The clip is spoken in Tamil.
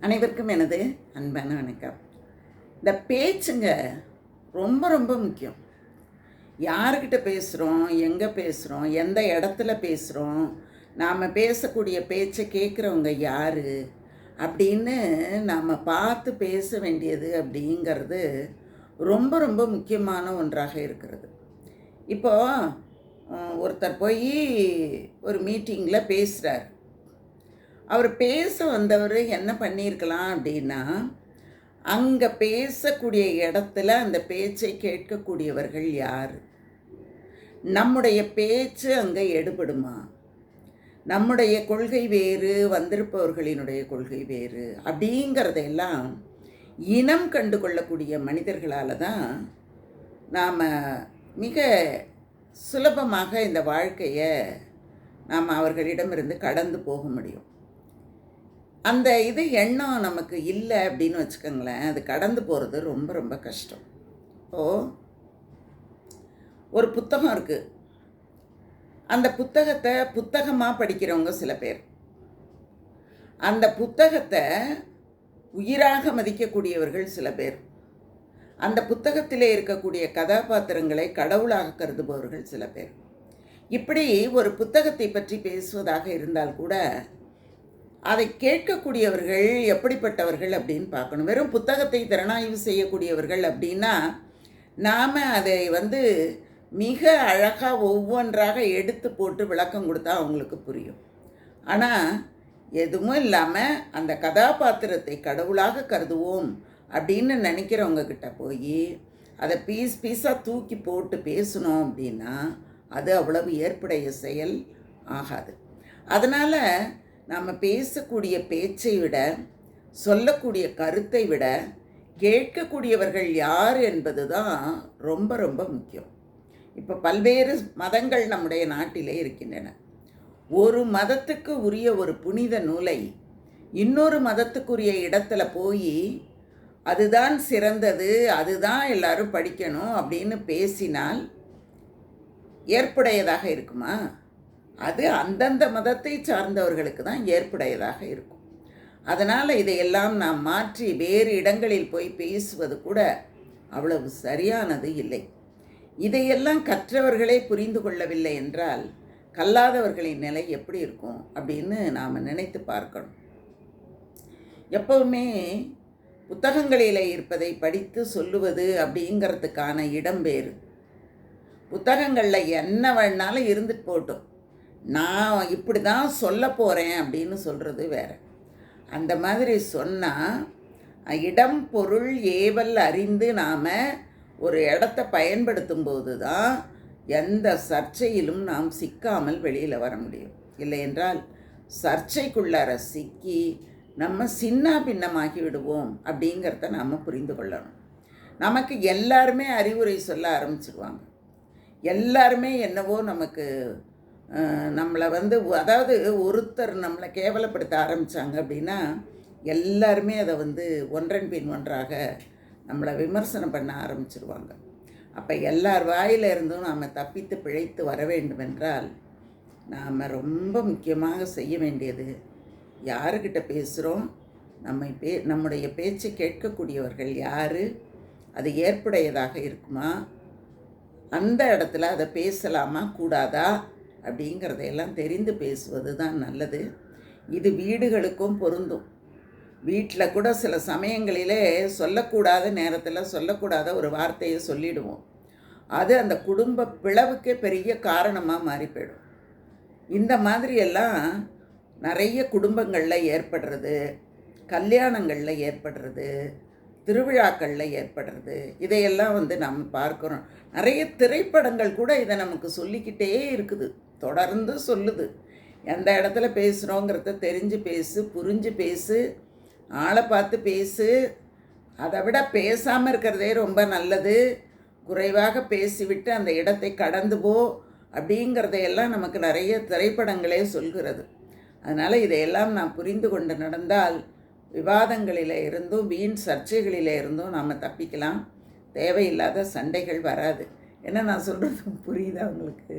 அனைவருக்கும் எனது அன்பான வணக்கம். இந்த பேச்சுங்க ரொம்ப ரொம்ப முக்கியம். யாருக்கிட்ட பேசுகிறோம் எங்கே பேசுகிறோம் எந்த இடத்துல பேசுகிறோம் நாம் பேசக்கூடிய பேச்சை கேட்குறவங்க யார் அப்படின்னு நாம் பார்த்து பேச வேண்டியது அப்படிங்கிறது ரொம்ப ரொம்ப முக்கியமான ஒன்றாக இருக்கிறது. இப்போது ஒருத்தர் போய் ஒரு மீட்டிங்கில் பேசுகிறார் அவர் பேச வந்தவர் என்ன பண்ணியிருக்கலாம் அப்படின்னா அங்கே பேசக்கூடிய இடத்துல அந்த பேச்சை கேட்கக்கூடியவர்கள் யார்? நம்முடைய பேச்சு அங்கே எடுபடுமா? நம்முடைய கொள்கை வேறு வந்திருப்பவர்களினுடைய கொள்கை வேறு அப்படிங்கிறதையெல்லாம் இனம் கண்டு கொள்ளக்கூடிய மனிதர்களால் தான் நாம் மிக சுலபமாக இந்த வாழ்க்கையை நாம் அவர்களிடமிருந்து கடந்து போக முடியும். அந்த இது எண்ணம் நமக்கு இல்லை அப்படின்னு வச்சுக்கோங்களேன். அது கடந்து போகிறது ரொம்ப ரொம்ப கஷ்டம். ஓ ஒரு புத்தகம் இருக்குது அந்த புத்தகத்தை புத்தகமாக படிக்கிறவங்க சில பேர். அந்த புத்தகத்தை உயிராக மதிக்கக்கூடியவர்கள் சில பேர். அந்த புத்தகத்திலே இருக்கக்கூடிய கதாபாத்திரங்களை கடவுளாக கருதுபவர்கள் சில பேர். இப்படி ஒரு புத்தகத்தை பற்றி பேசுவதாக இருந்தால் கூட அதை கேட்கக்கூடியவர்கள் எப்படிப்பட்டவர்கள் அப்படின்னு பார்க்கணும். வெறும் புத்தகத்தை திறனாய்வு செய்யக்கூடியவர்கள் அப்படின்னா நாம் அதை வந்து மிக அழகாக ஒவ்வொன்றாக எடுத்து போட்டு விளக்கம் கொடுத்தா அவங்களுக்கு புரியும். ஆனால் எதுவும் இல்லாமல் அந்த கதாபாத்திரத்தை கடவுளாக கருதுவோம் அப்படின்னு நினைக்கிறவங்க கிட்ட போய் அதை பீஸ் பீஸாக தூக்கி போட்டு பேசணும் அப்படின்னா அது அவ்வளவு ஏற்புடைய செயல் ஆகாது. அதனால் நாம் பேசக்கூடிய பேச்சை விட சொல்லக்கூடிய கருத்தை விட கேட்கக்கூடியவர்கள் யார் என்பது தான் ரொம்ப ரொம்ப முக்கியம். இப்போ பல்வேறு மதங்கள் நம்முடைய நாட்டிலே இருக்கின்றன. ஒரு மதத்துக்கு உரிய ஒரு புனித நூலை இன்னொரு மதத்துக்குரிய இடத்துல போய் அதுதான் சிறந்தது அதுதான் எல்லாரும் படிக்கணும் அப்படின்னு பேசினால் ஏற்புடையதாக இருக்குமா? அது அந்தந்த மதத்தை சார்ந்தவர்களுக்கு தான் ஏற்புடையதாக இருக்கும். அதனால் இதையெல்லாம் நாம் மாற்றி வேறு இடங்களில் போய் பேசுவது கூட அவ்வளவு சரியானது இல்லை. இதையெல்லாம் கற்றவர்களே புரிந்து கொள்ளவில்லை என்றால் கல்லாதவர்களின் நிலை எப்படி இருக்கும் அப்படின்னு நாம் நினைத்து பார்க்கணும். எப்பவுமே புத்தகங்களில் இருப்பதை படித்து சொல்லுவது அப்படிங்கிறதுக்கான இடம் வேறு. புத்தகங்களில் என்ன வேணாலும் இருந்துட்டு போட்டோம் நான் இப்படி தான் சொல்ல போகிறேன் அப்படின்னு சொல்கிறது வேற. அந்த மாதிரி சொன்னால் இடம் பொருள் ஏவல் அறிந்து நாம் ஒரு இடத்த பயன்படுத்தும் போது தான் எந்த சர்ச்சையிலும் நாம் சிக்காமல் வெளியில் வர முடியும். இல்லை என்றால் சர்ச்சைக்குள்ளார சிக்கி நம்ம சின்ன பின்னமாகி விடுவோம் அப்படிங்கிறத நாம் புரிந்து கொள்ளணும். நமக்கு எல்லாருமே அறிவுரை சொல்ல ஆரம்பிச்சிடுவாங்க எல்லாருமே என்னவோ நமக்கு நம்மளை வந்து அதாவது ஒருத்தர் நம்மளை கேவலப்படுத்த ஆரம்பித்தாங்க அப்படின்னா எல்லாருமே அதை வந்து ஒன்றன் பின் ஒன்றாக நம்மளை விமர்சனம் பண்ண ஆரம்பிச்சிருவாங்க. அப்போ எல்லார் வாயில இருந்தும் நாம் தப்பித்து பிழைத்து வர வேண்டும் என்றால் நாம் ரொம்ப முக்கியமாக செய்ய வேண்டியது யாருக்கிட்ட பேசுகிறோம் நம்மை பே நம்முடைய பேச்சை கேட்கக்கூடியவர்கள் யார் அது ஏற்புடையதாக இருக்குமா அந்த இடத்துல அதை பேசலாமா கூடாதா அப்படிங்கிறதையெல்லாம் தெரிந்து பேசுவது தான் நல்லது. இது வீடுகளுக்கும் பொருந்தும். வீட்டில் கூட சில சமயங்களிலே சொல்லக்கூடாத நேரத்தில் சொல்லக்கூடாத ஒரு வார்த்தையை சொல்லிடுவோம். அது அந்த குடும்ப பிளவுக்கே பெரிய காரணமாக மாறி போயிடும். இந்த மாதிரியெல்லாம் நிறைய குடும்பங்களில் ஏற்படுறது கல்யாணங்களில் ஏற்படுறது திருவிழாக்களில் ஏற்படுறது இதையெல்லாம் வந்து நம்ம பார்க்குறோம். நிறைய திரைப்படங்கள் கூட இதை நமக்கு சொல்லிக்கிட்டே இருக்குது. தொடர்ந்து சொல்லுது. எந்த இடத்துல பேசுகிறோங்கிறத தெரிஞ்சு பேசு புரிஞ்சு பேசு ஆளை பார்த்து பேசு. அதை விட பேசாமல் இருக்கிறதே ரொம்ப நல்லது. குறைவாக பேசிவிட்டு அந்த இடத்தை கடந்து போ அப்படிங்கிறதையெல்லாம் நமக்கு நிறைய திரைப்படங்களே சொல்கிறது. அதனால் இதையெல்லாம் நாம் புரிந்து கொண்டு நடந்தால் விவாதங்களில் இருந்தும் வீண் சர்ச்சைகளில் இருந்தும் நாம் தப்பிக்கலாம். தேவையில்லாத சண்டைகள் வராது. என்ன நான் சொல்கிறது புரியுதா உங்களுக்கு?